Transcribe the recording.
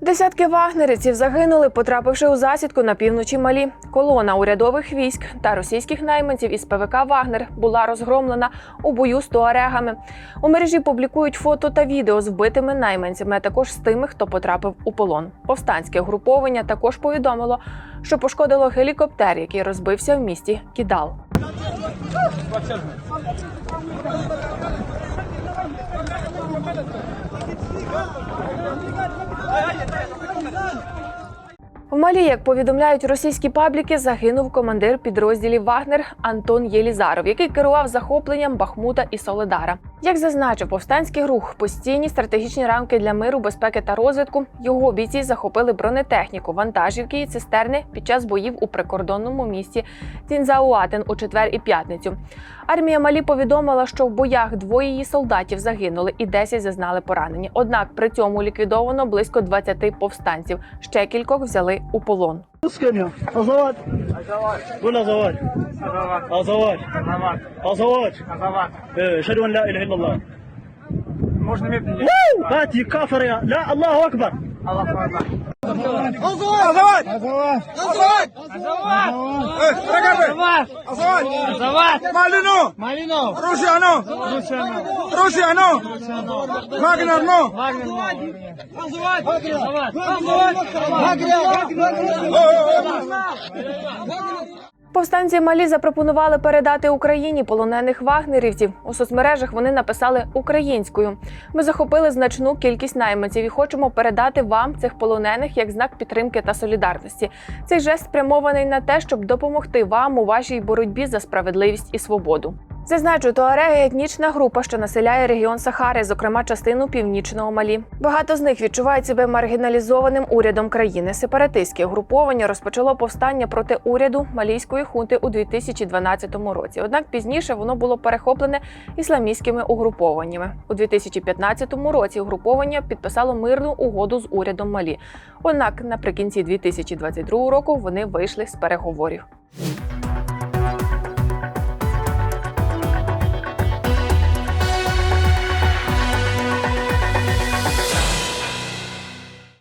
Десятки вагнерівців загинули, потрапивши у засідку на півночі Малі. Колона урядових військ та російських найманців із ПВК Вагнер була розгромлена у бою з туарегами. У мережі публікують фото та відео з вбитими найманцями, а також з тими, хто потрапив у полон. Повстанське груповання також повідомило, що пошкодило гелікоптер, який розбився в місті Кідал. В Малі, як повідомляють російські пабліки, загинув командир підрозділів Вагнер Антон Єлізаров, який керував захопленням Бахмута і Соледара. Як зазначив повстанський рух, постійні стратегічні рамки для миру, безпеки та розвитку його бійці захопили бронетехніку, вантажівки і цистерни під час боїв у прикордонному місті Цінзауатен у четвер і п'ятницю. Армія Малі повідомила, що в боях двоє її солдатів загинули і 10 зазнали поранені. Однак при цьому ліквідовано близько 20 повстанців. Ще кількох взяли у полон. اسكن أزواج قول أزواج أزواج أزواج Азават. إيه، أشهد أن لا إله إلا الله Можно медленнее. وو! هاتي كافر يا لا الله أكبر Аллах Акбар. Azawad! Azawad! Azawad! Eh, ragazzi! Azawad! Азават. Malino! Малино. Russiano! Русяно. Russiano! Wagner no! Вагнер. Повстанці Малі запропонували передати Україні полонених вагнерівців. У соцмережах вони написали українською. Ми захопили значну кількість найманців і хочемо передати вам цих полонених як знак підтримки та солідарності. Цей жест спрямований на те, щоб допомогти вам у вашій боротьбі за справедливість і свободу. Зазначу, туареги – етнічна група, що населяє регіон Сахари, зокрема частину північного Малі. Багато з них відчувають себе маргіналізованим урядом країни. Сепаратистське угруповання розпочало повстання проти уряду малійської хунти у 2012 році. Однак пізніше воно було перехоплене ісламістськими угрупованнями. У 2015 році угруповання підписало мирну угоду з урядом Малі. Однак наприкінці 2022 року вони вийшли з переговорів.